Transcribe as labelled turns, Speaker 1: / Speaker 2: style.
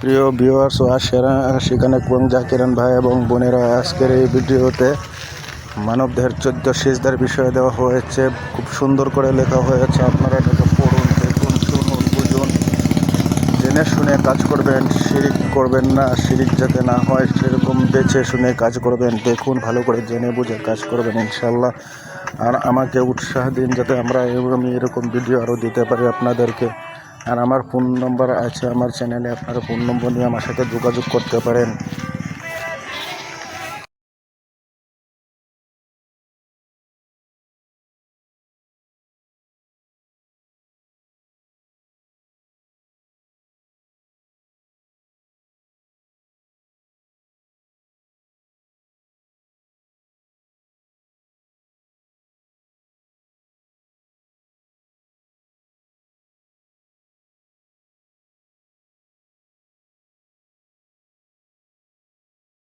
Speaker 1: প্রিয় ভিউয়ার্স ও আশেরা সেখানে এবং জাকিরান ভাই এবং বোনেরা, আজকের এই ভিডিওতে মানবদেহের চোদ্দ সিজদার বিষয়ে দেওয়া হয়েছে। খুব সুন্দর করে লেখা হয়েছে, আপনারা এটাকে পড়ুন, দেখুন, শুনুন, বুঝুন। জেনে শুনে কাজ করবেন, শিরিক করবেন না, শিরিক যাতে না হয়, সেরকম বেছে শুনে কাজ করবেন, দেখুন, ভালো করে জেনে বুঝে কাজ করবেন ইনশাল্লাহ আর আমাকে উৎসাহ দিন যাতে আমরা এরকম এরকম ভিডিও আরও দিতে পারি আপনাদেরকে। আর আমার ফোন নম্বর আছে আমার চ্যানেলে, আপনারা ফোন নম্বর নিয়ে আমার সাথে যোগাযোগ করতে পারেন।